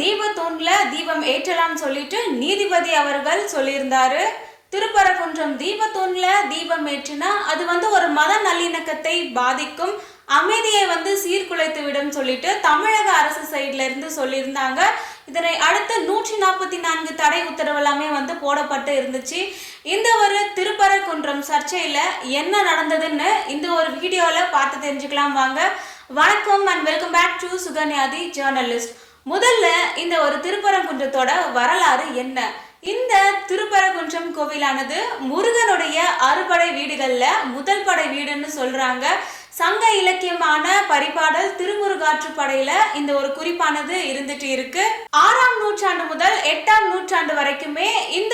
தீபத்தூண்ல தீபம் ஏற்றலாம் சொல்லிட்டு நீதிபதி அவர்கள் சொல்லியிருந்தாரு. திருப்பரங்குன்றம் தீபத்தூண்ல தீபம் ஏற்றினா அது வந்து ஒரு மத நல்லிணக்கத்தை பாதிக்கும். அமைதியை வந்து சீர்குலைத்து விடும் சொல்லிட்டு தமிழக அரசு சைட்ல இருந்து சொல்லியிருந்தாங்க. இதனை அடுத்து நூற்றி நாற்பத்தி நான்கு தடை உத்தரவு எல்லாமே வந்து போடப்பட்டு இருந்துச்சு. இந்த ஒரு திருப்பரங்குன்றம் சர்ச்சையில என்ன நடந்ததுன்னு இந்த ஒரு வீடியோல பார்த்து தெரிஞ்சுக்கலாம் வாங்க. வணக்கம் அண்ட் வெல்கம் பேக் டு சுகன்யாதி ஜேர்னலிஸ்ட் முதல்ல இந்த ஒரு திருப்பரங்குன்றத்தோட வரலாறு என்ன? இந்த திருப்பரங்குன்றம் கோவிலானது முருகனுடைய அறுபடை வீடுகள்ல முதல் படை வீடுன்னு சொல்றாங்க. சங்க இலக்கியமான பரிபாடல் திருமுருகாற்றுப்படையில இந்த ஒரு குறிப்பானது இருந்துட்டு இருக்கு. ஆறாம் நூற்றாண்டு முதல் எட்டாம் நூற்றாண்டு வரைக்குமே இந்த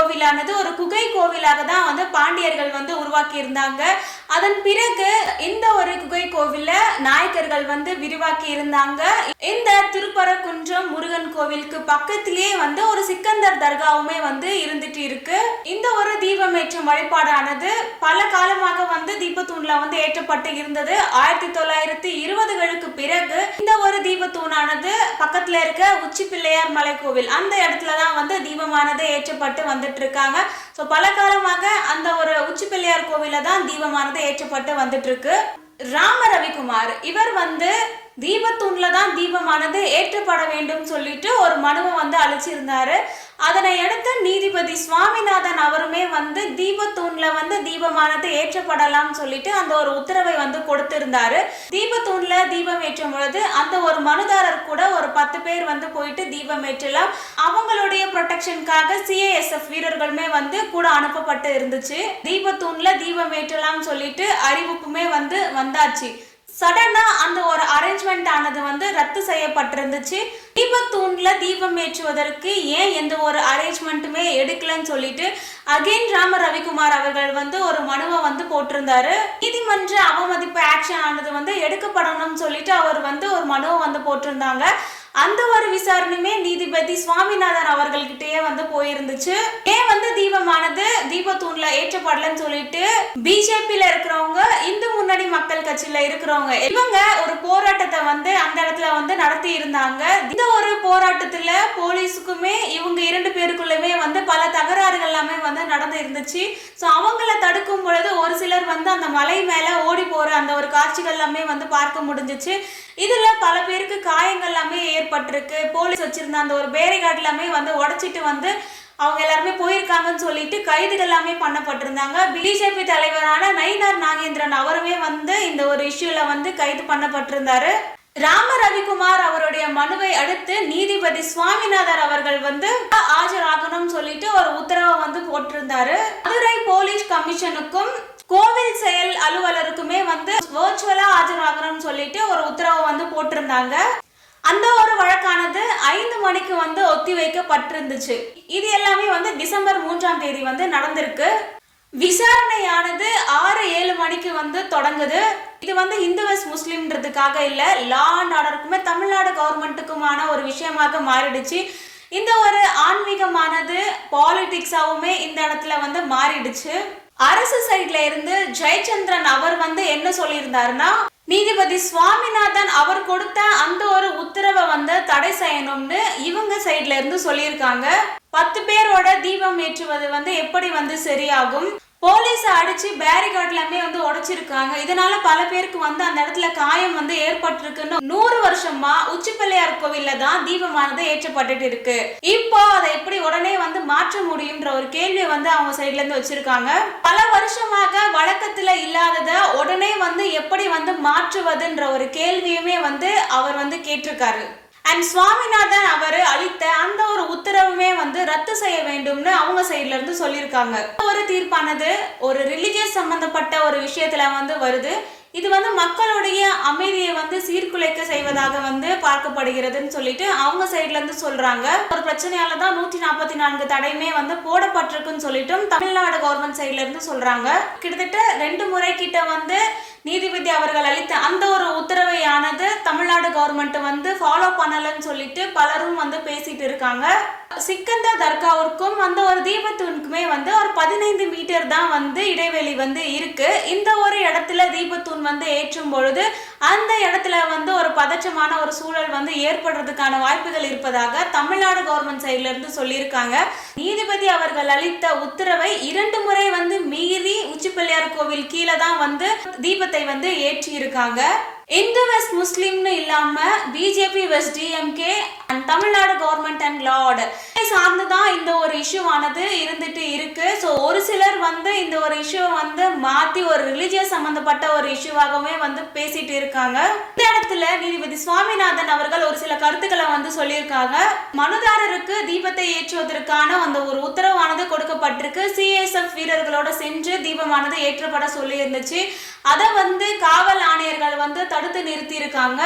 கோவிலானது ஒரு குகை கோவிலாக தான் வந்து பாண்டியர்கள் வந்து உருவாக்கி இருந்தாங்க அதன் பிறகு இந்த ஒரு குகை கோவில நாயக்கர்கள் வந்து விரிவாக்கி இருந்தாங்க இந்த திருப்பரங்குன்றம் முருகன் கோவிலுக்கு பக்கத்திலேயே வந்து ஒரு சிக்கந்தர் தர்காவுமே வந்து இருந்துட்டு இருக்கு. இந்த ஒரு தீபமேற்றும் வழிபாடானது பல காலமாக வந்து தீபத்தூண்ல வந்து ஏற்றப்பட்டு இருந்தது. ஆயிரத்தி தொள்ளாயிரத்தி இருபதுகளுக்கு பிறகு இந்த ஒரு தீபத்தூணானது பக்கத்துல இருக்க உச்சி பிள்ளையார் மலை கோவில் அந்த இடத்துல தான் வந்து தீபமானது ஏற்றப்பட்டு வந்துட்டு இருக்காங்க ஸோ பல காலமாக அந்த ஒரு உச்சி பிள்ளையார் கோவில தான் தீபமானது ஏற்றப்பட்டு வந்துட்டு இருக்கு ராம ரவிக்குமார் இவர் வந்து தீபத்தூண்ல தான் தீபமானது ஏற்றப்பட வேண்டும் சொல்லிட்டு ஒரு மனுவை வந்து அழிச்சிருந்தாரு. அதனை அடுத்து நீதிபதி சுவாமிநாதன் அவருமே வந்து தீபத்தூண்ல வந்து தீபமானது ஏற்றப்படலாம் சொல்லிட்டு அந்த ஒரு உத்தரவை வந்து கொடுத்திருந்தாரு. தீபத்தூண்ல தீபம் ஏற்றும் பொழுது அந்த ஒரு மனுதாரர் கூட ஒரு பத்து பேர் வந்து போயிட்டு தீபம் ஏற்றலாம். அவங்களுடைய ப்ரொடெக்ஷனுக்காக சிஏஎஸ்எஃப் வீரர்களுமே வந்து கூட அனுப்பப்பட்டு இருந்துச்சு. தீபத்தூண்ல தீபம் ஏற்றலாம் சொல்லிட்டு அறிவிப்புமே வந்து வந்தாச்சு. சடனா அந்த ஒரு அரேஞ்ச்மெண்ட் ஆனது வந்து ரத்து செய்யப்பட்டிருந்துச்சு. தீபத்தூண்ல தீபம் ஏற்றுவதற்கு ஏன் எந்த ஒரு அரேஞ்ச்மெண்ட்டுமே எடுக்கலன்னு சொல்லிட்டு அகெயின் ராம ரவிக்குமார் அவர்கள் வந்து ஒரு மனுவை வந்து போட்டிருந்தாரு. நீதிமன்ற அவமதிப்பு ஆக்ஷன் ஆனது வந்து எடுக்கப்படணும்னு சொல்லிட்டு அவர் வந்து ஒரு மனுவை வந்து போட்டிருந்தாங்க. அந்த ஒரு விசாரணையுமே நீதிபதி சுவாமிநாதன் அவர்கள்கிட்டயே வந்து போயிருந்துச்சு. ஏன் வந்து தீபமானது தீபத்தூண்ல ஏற்றப்படலன்னு சொல்லிட்டு பிஜேபியில இருக்கிறவங்க இந்து முன்னணி மக்கள் கட்சியில இருக்கிறவங்க இவங்க ஒரு போராட்டத்தை வந்து அந்த இடத்துல வந்து நடத்தி இருந்தாங்க இந்த ஒரு போராட்டத்துல போலீஸுக்குமே இவங்க இரண்டு பேருக்குள்ளமே வந்து பல தகராறுகள் எல்லாமே வந்து நடந்து இருந்துச்சு ஸோ அவங்கள தடுக்கும் பொழுது ஒரு சிலர் வந்து அந்த மலை மேல ஓடி போற அந்த ஒரு காட்சிகள் எல்லாமே வந்து பார்க்க முடிஞ்சிச்சு. இதுல பல பேருக்கு காயங்கள் ஏற்பட்டிருக்கு. போலீஸ் வச்சிருந்த அந்த ஒரு பேரிகார்டு எல்லாமே வந்து உடைச்சிட்டு வந்து அவங்க எல்லாருமே போயிருக்காங்கன்னு சொல்லிட்டு கைதுகள் எல்லாமே பண்ணப்பட்டிருந்தாங்க. பிஜேபி தலைவரான நயினார் நாகேந்திரன் அவருமே வந்து இந்த ஒரு இஷ்யூல வந்து கைது பண்ணப்பட்டிருந்தாரு. ராம ரவிக்குமார் அவருடைய மனுவை அடுத்து நீதிபதி சுவாமிநாதர் அவர்கள் வந்து ஆஜராகணும்னு சொல்லிட்டு ஒரு உத்தரவை வந்து போட்டிருந்தாரு. மதுரை போலீஸ் கமிஷனுக்கும் கோவில் செயல் அலுவலருக்குமே வந்து வர்ச்சுவலா ஆஜராகணும்னு சொல்லிட்டு ஒரு உத்தரவை வந்து போட்டிருந்தாங்க. அந்த ஒரு வழக்கானது ஐந்து மணிக்கு வந்து ஒத்தி வைக்கப்பட்டிருந்துச்சு. இது எல்லாமே வந்து டிசம்பர் மூன்றாம் தேதி வந்து நடந்திருக்கு. விசாரணையானது ஆறு ஏழு மணிக்கு வந்து தொடங்குது. இது வந்து இந்துவஸ் முஸ்லீம்ன்றதுக்காக இல்லை லா அண்ட் ஆர்டருக்குமே தமிழ்நாடு கவர்மெண்ட்டுக்குமான ஒரு விஷயமாக மாறிடுச்சு. இந்த ஒரு ஆன்மீகமானது பாலிடிக்ஸாகவுமே இந்த இடத்துல வந்து மாறிடுச்சு. அரசு சைட்ல இருந்து ஜெயச்சந்திரன் அவர் வந்து என்ன சொல்லியிருந்தாருன்னா நீதிபதி சுவாமிநாதன் அவர் கொடுத்த அந்த ஒரு உத்தரவை வந்து தடை செய்யணும்னு இவங்க சைட்ல இருந்து சொல்லியிருக்காங்க. பத்து பேரோட தீபம் ஏற்றுவது வந்து எப்படி வந்து சரியாகும்? போலீஸ் அடிச்சு பேரிகார்ட் எல்லாமே வந்து உடைச்சிருக்காங்க. இதனால பல பேருக்கு வந்து அந்த இடத்துல காயம் வந்து ஏற்பட்டிருக்குன்னு நூறு வருஷமா உச்சிப்பிள்ளையார் கோவில்ல தான் தீபமானது ஏற்றப்பட்டுட்டு இருக்கு. இப்போ அதை எப்படி உடனே வந்து மாற்ற முடியும்ன்ற ஒரு கேள்வியை வந்து அவங்க சைட்ல இருந்து வச்சிருக்காங்க. பல வருஷமாக வழக்கத்துல இல்லாதத உடனே வந்து எப்படி வந்து மாற்றுவதுன்ற ஒரு கேள்வியுமே வந்து அவர் வந்து கேட்டிருக்காரு. அண்ட் சுவாமிநாதன் அவர் அளித்த அந்த ஒரு உத்தரவுமே வந்து ரத்து செய்ய வேண்டும்னு அவங்க சைட்ல இருந்து சொல்லியிருக்காங்க. ஒரு தீர்ப்பானது ஒரு ரிலிஜியஸ் சம்பந்தப்பட்ட ஒரு விஷயத்துல வந்து வருது. இது வந்து மக்களுடைய அமைதியை வந்து சீர்குலைக்க செய்வதாக வந்து பார்க்கப்படுகிறதுன்னு சொல்லிட்டு அவங்க சைட்ல இருந்து சொல்றாங்க. ஒரு பிரச்சனையால தான் நூற்றி நாற்பத்தி நான்கு தடையுமே வந்து போடப்பட்டிருக்குன்னு சொல்லிட்டும் தமிழ்நாடு கவர்மெண்ட் சைட்ல இருந்து சொல்றாங்க. கிட்டத்தட்ட ரெண்டு முறை கிட்ட வந்து நீதிபதி அவர்கள் அளித்த அந்த ஒரு உத்தரவையானது தமிழ்நாடு கவர்மெண்ட் வந்து ஃபாலோ பண்ணலன்னு சொல்லிட்டு பலரும் வந்து பேசிட்டு இருக்காங்க. சிக்கந்தர் தர்காவிற்கும் அந்த ஒரு தீபத்தூணுக்குமே வந்து ஒரு பதினைந்து மீட்டர் தான் வந்து இடைவெளி வந்து இருக்கு. இந்த ஒரு இடத்துல தீபத்தூண் வந்து ஏற்றும் பொழுது அந்த இடத்துல வந்து ஒரு பதற்றமான ஒரு சூழல் வந்து ஏற்படுறதுக்கான வாய்ப்புகள் இருப்பதாக தமிழ்நாடு கவர்மெண்ட் சைட்ல இருந்து சொல்லியிருக்காங்க. நீதிபதி அவர்கள் அளித்த உத்தரவை இரண்டு முறை வந்து மீறி உச்சிப்பிள்ளையார் கோவில் கீழே தான் வந்து தீபத்தை வந்து ஏற்றி இருக்காங்க இந்து வெஸ்ட் முஸ்லீம்னு இல்லாம BJP west DMK and Tamil Nadu government and law order சார்ந்து தான் இந்த ஒரு இஷ்யூவானது இருந்துட்டு இருக்கு. ஸோ ஒரு சிலர் வந்து இந்த ஒரு இஷ்யூ வந்து மாத்தி ஒரு ரிலிஜியஸ் சம்பந்தப்பட்ட ஒரு இஷ்யூவாகவே வந்து பேசிட்டு இருக்காங்க. இந்த இடத்துல நீதிபதி சுவாமிநாதன் அவர்கள் ஒரு சில கருத்துக்களை வந்து சொல்லியிருக்காங்க. மனுதாரருக்கு தீபத்தை ஏற்றுவதற்கான அந்த ஒரு உத்தரவானது கொடுக்கப்பட்டிருக்கு. சிஎஸ்எஃப் வீரர்களோட சென்று தீபமானது ஏற்றப்பட சொல்லி இருந்துச்சு அதை வந்து காவல் ஆணையர்கள் வந்து தடுத்து நிறுத்தி இருக்காங்க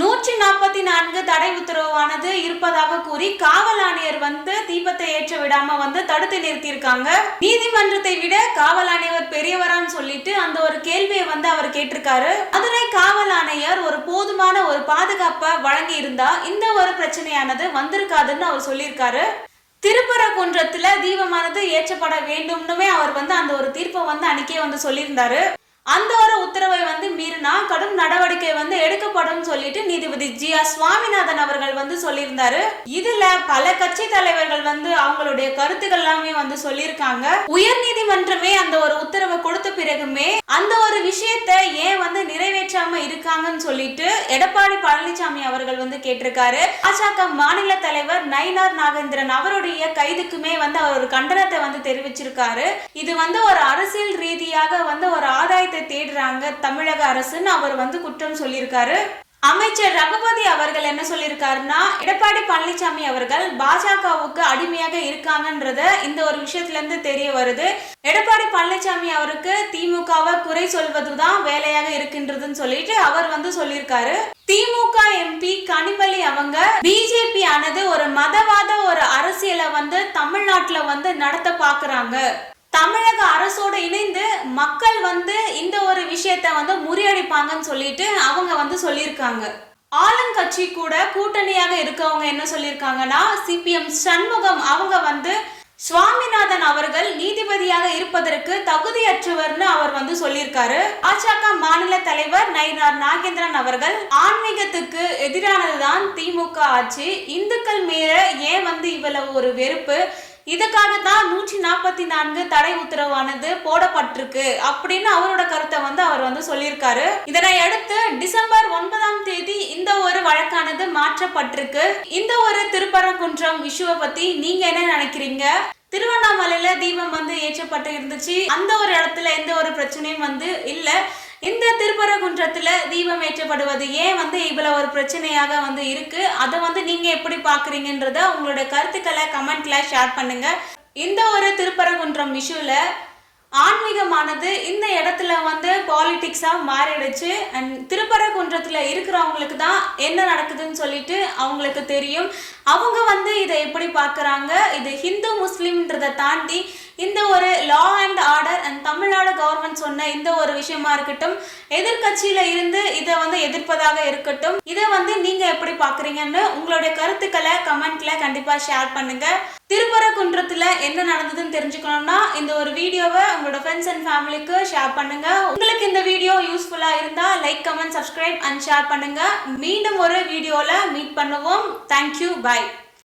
நூற்றி நாற்பத்தி நான்கு தடை உத்தரவானது இருப்பதாக கூறி காவல் ஆணையர் வந்து தீபத்தை ஏற்ற விடாம வந்து தடுத்து நிறுத்தி இருக்காங்க நீதிமன்றத்தை விட காவல் ஆணையர் பெரியவரான்னு சொல்லிட்டு அந்த ஒரு கேள்வியை வந்து அவர் கேட்டிருக்காரு. மதுரை காவல் ஆணையர் ஒரு போதுமான ஒரு பாதுகாப்பை வழங்கி இருந்தா இந்த ஒரு பிரச்சனையானது வந்திருக்காதுன்னு அவர் சொல்லியிருக்காரு. திருப்பரங்குன்றத்துல தீபமானது ஏற்றப்பட வேண்டும்னுமே அவர் வந்து அந்த ஒரு தீர்ப்பை வந்து அன்னைக்கே வந்து சொல்லியிருந்தாரு. அந்த ஒரு உத்தரவை வந்து மீறினா கடும் நடவடிக்கை வந்து எடுக்கப்படும் சொல்லிட்டு நீதிபதி ஜி ஆர் சுவாமிநாதன் அவர்கள் வந்து சொல்லியிருந்தாரு. இதுல பல கட்சி தலைவர்கள் வந்து அவங்களுடைய கருத்துக்கள் எல்லாமே வந்து சொல்லியிருக்காங்க. உயர் நீதிமன்றமே அந்த ஒரு உத்தரவை கொடுத்த பிறகுமே அந்த ஒரு விஷயத்தை ஏன் வந்து நிறைவேற்றாம இருக்காங்கன்னு சொல்லிட்டு எடப்பாடி பழனிசாமி அவர்கள் வந்து கேட்டிருக்காரு. பாஜக மாநில தலைவர் நயினார் நாகேந்திரன் அவருடைய கைதுக்குமே வந்து அவர் ஒரு கண்டனத்தை வந்து தெரிவிச்சிருக்காரு. இது வந்து ஒரு அரசியல் ரீதியாக வந்து ஒரு ஆதாயத்தை தேடுறாங்க தமிழக அரசுன்னு அவர் வந்து குற்றம் சொல்லியிருக்காரு. அமைச்சர் ரகுபதி அவர்கள் என்ன சொல்லியிருக்காருன்னா எடப்பாடி பழனிசாமி அவர்கள் பாஜகவுக்கு அடிமையாக இருக்காங்கன்றத இந்த ஒரு விஷயத்துல இருந்து தெரிய வருது. எடப்பாடி பழனிசாமி அவருக்கு திமுகவை குறை சொல்வதுதான் வேலையாக இருக்கின்றதுன்னு சொல்லிட்டு அவர் வந்து சொல்லியிருக்காரு. திமுக எம்பி கனிமொழி அவங்க பிஜேபி ஆனது ஒரு மதவாத ஒரு அரசியலை வந்து தமிழ்நாட்டுல வந்து நடத்த பாக்குறாங்க தமிழக அரசோடு இணைந்து மக்கள் வந்து இந்த ஒரு விஷயத்த வந்து முறியடிப்பாங்கன்னு சொல்லிட்டு அவங்க வந்து சொல்லியிருக்காங்க. ஆளுங்கட்சி கூட கூட்டணியாக இருக்கவங்க என்ன சொல்லியிருக்காங்கன்னா சிபிஎம் சண்முகம் அவங்க வந்து சுவாமிநாதன் அவர்கள் நீதிபதியாக இருப்பதற்கு தகுதியற்றவர்னு அவர் வந்து சொல்லியிருக்காரு. பாஜக மாநில தலைவர் நயினார் நாகேந்திரன் அவர்கள் ஆன்மீகத்துக்கு எதிரானதுதான் திமுக ஆட்சி. இந்துக்கள் மேல ஏன் வந்து இவ்வளவு ஒரு வெறுப்பு? இதுக்காக தான் நூற்றி நாற்பத்தி நான்கு தடை உத்தரவானது போடப்பட்டிருக்கு அப்படின்னு அவரோட கருத்தை வந்து அவர் வந்து சொல்லியிருக்காரு. இதனை அடுத்து டிசம்பர் ஒன்பதாம் தேதி இந்த ஒரு வழக்கானது மாற்றப்பட்டிருக்கு. இந்த ஒரு திருப்பரங்குன்றம் இஷ்யூவை பத்தி நீங்க என்ன நினைக்கிறீங்க? திருவண்ணாமலையில தீபம் வந்து ஏற்றப்பட்டு இருந்துச்சு. அந்த ஒரு இடத்துல எந்த ஒரு பிரச்சனையும் வந்து இல்லை. இந்த திருப்பரங்குன்றத்தில் தீபம் ஏற்றப்படுவது ஏன் வந்து இவ்வளோ ஒரு பிரச்சனையாக வந்து இருக்கு? அதை வந்து நீங்க எப்படி பாக்குறீங்கன்றத உங்களோட கருத்துக்களை கமெண்ட்ல ஷேர் பண்ணுங்க. இந்த ஒரு திருப்பரங்குன்றம் இஷ்யூல ஆன்மீகமானது இந்த இடத்துல வந்து பாலிட்டிக்ஸாக மாறிடுச்சு. அண்ட் திருப்பரங்குன்றத்தில் இருக்கிறவங்களுக்கு தான் என்ன நடக்குதுன்னு சொல்லிட்டு அவங்களுக்கு தெரியும். அவங்க வந்து இதை எப்படி பார்க்குறாங்க? இது ஹிந்து முஸ்லீம்ன்றதை தாண்டி இந்த ஒரு law and order and Tamil Nadu government சொன்ன இந்த ஒரு விஷயமா இருக்கட்டும் எதிர்கட்சியில இருந்து இதை வந்து எதிர்ப்பதாக இருக்கட்டும் இதை வந்து நீங்க எப்படி பாக்குறீங்கன்னு உங்களுடைய கருத்துக்களை கமெண்ட்ல கண்டிப்பா ஷேர் பண்ணுங்க. திருப்பரங்குன்றத்துல என்ன நடந்ததுன்னு தெரிஞ்சுக்கணும்னா இந்த ஒரு வீடியோவை உங்களோட ஃப்ரெண்ட்ஸ் அண்ட் ஃபேமிலிக்கு ஷேர் பண்ணுங்க. உங்களுக்கு இந்த வீடியோ யூஸ்ஃபுல்லா இருந்தா like comment subscribe and share பண்ணுங்க. மீண்டும் ஒரு வீடியோல மீட் பண்ணுவோம். Thank you bye